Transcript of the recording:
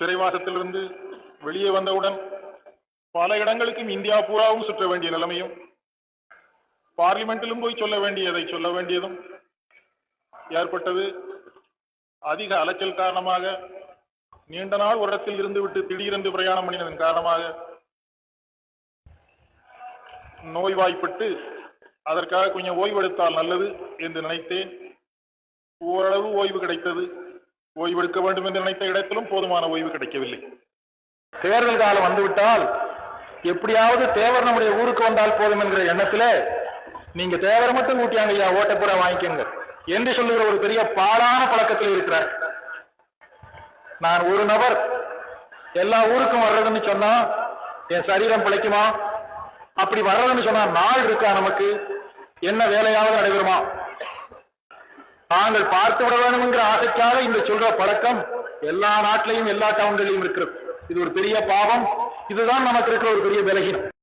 சிறைவாசத்திலிருந்து வெளியே வந்தவுடன் பல இடங்களுக்கும் இந்தியா பூராவும் சுற்ற வேண்டிய நிலைமையும் பார்லிமெண்டிலும் போய் சொல்ல வேண்டியதை சொல்ல வேண்டியதும் ஏற்பட்டது. அதிக அலைச்சல் காரணமாக நீண்ட நாள் ஒரு இடத்தில் இருந்துவிட்டு திடீரென்று பிரயாணம் பண்ணினதன் காரணமாக நோய்வாய்ப்பட்டு அதற்காக கொஞ்சம் ஓய்வெடுத்தால் நல்லது என்று நினைத்தேன். ஓரளவு ஓய்வு கிடைத்தது. ஓய்வெடுக்க வேண்டும் என்று நினைத்த இடத்திலும் போதுமான ஓய்வு கிடைக்கவில்லை. தேர்தல் காலம் வந்துவிட்டால் எப்படியாவது தேவர் நம்முடைய ஊருக்கு வந்தால் போதும் என்கிற எண்ணத்துல நீங்க தேவரை மட்டும் கூட்டியாங்க ஐயா ஓட்டப்புற வாங்கிக்கோங்க என்று சொல்லுகிற ஒரு பெரிய பாழான பழக்கத்தில் இருக்கிறார். நான் ஒரு நபர் எல்லா ஊருக்கும் வர்றதுன்னு சொன்னா என் சரீரம் பிழைக்குமா? அப்படி வர்றதுன்னு சொன்னா நாள் இருக்கா நமக்கு? என்ன வேலையாவது நடைபெறுமா? தாங்கள் பார்த்து விட வேண்டும் என்கிற இந்த சொல்ற பழக்கம் எல்லா நாட்டிலையும் எல்லா டவுன்களிலும் இருக்கிறது. இது ஒரு பெரிய பாவம். இதுதான் நமக்கு இருக்கிற ஒரு பெரிய விலகினம்.